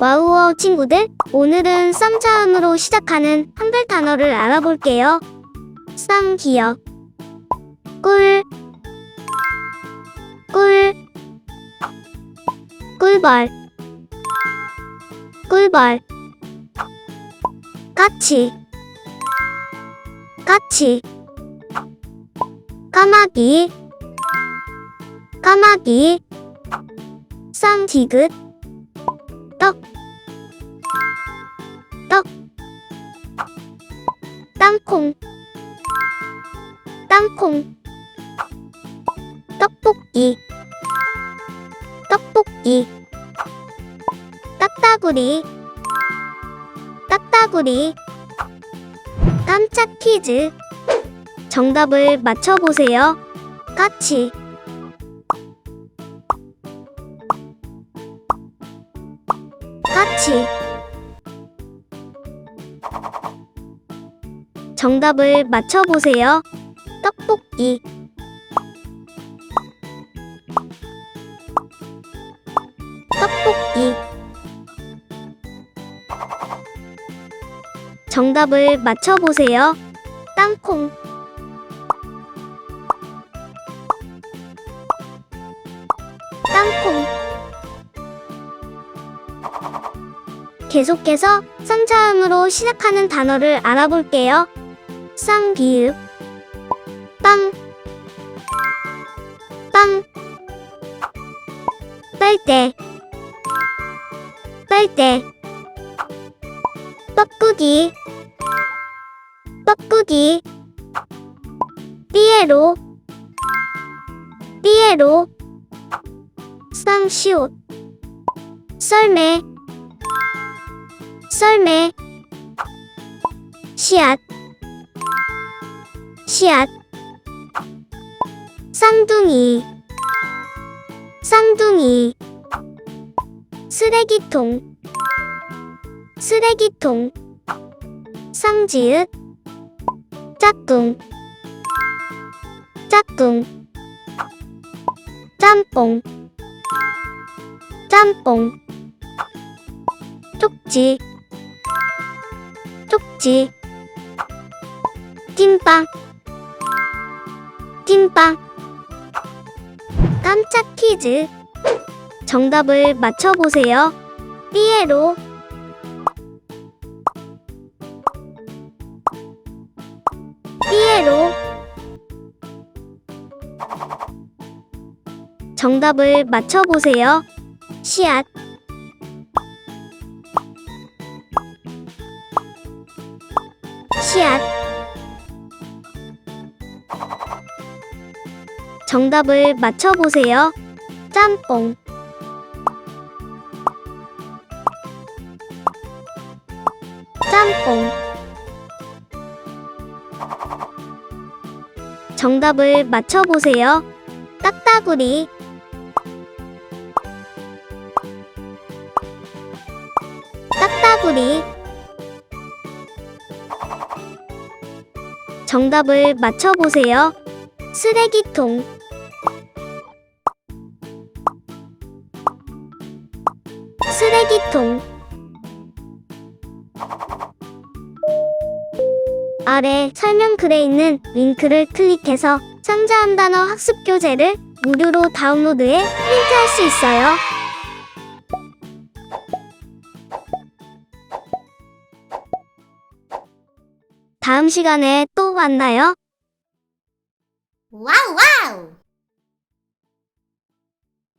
와우어 친구들, 오늘은 썸자음으로 시작하는 한글 단어를 알아볼게요. 썸 기억. 꿀, 꿀, 꿀벌, 꿀벌. 까치, 까치. 까마귀, 까마귀. 쌈 디귿, 떡, 떡. 땅콩, 땅콩. 떡볶이, 떡볶이. 딱따구리, 딱따구리. 깜짝 퀴즈. 정답을 맞춰보세요. 까치. 까치. 정답을 맞춰보세요. 떡볶이. 떡볶이. 정답을 맞춰보세요. 땅콩. 땅콩. 계속해서 쌍자음으로 시작하는 단어를 알아볼게요. 쌍비읍. 빵. 빵. 빨대. 빨대. 뻐꾸기. 뻐꾸기. 삐에로. 삐에로. 쌍시옷. 썰매. 썰매. 씨앗 씨앗 쌍둥이 쌍둥이 쓰레기통 쓰레기통 쌍지읒 짝꿍 짝꿍 짬뽕 짬뽕 쪽지 쪽지 찐빵 찐빵. 깜짝 퀴즈. 정답을 맞춰보세요. 삐에로. 삐에로. 정답을 맞춰보세요. 씨앗. 씨앗 정답을 맞춰보세요. 짬뽕 짬뽕 정답을 맞춰보세요. 딱따구리 딱따구리 정답을 맞춰보세요. 쓰레기통 쓰레기통 아래 설명 글에 있는 링크를 클릭해서 상자한 단어 학습 교재를 무료로 다운로드해 프린트할 수 있어요. 다음 시간에 또 만나요. 와우 와우!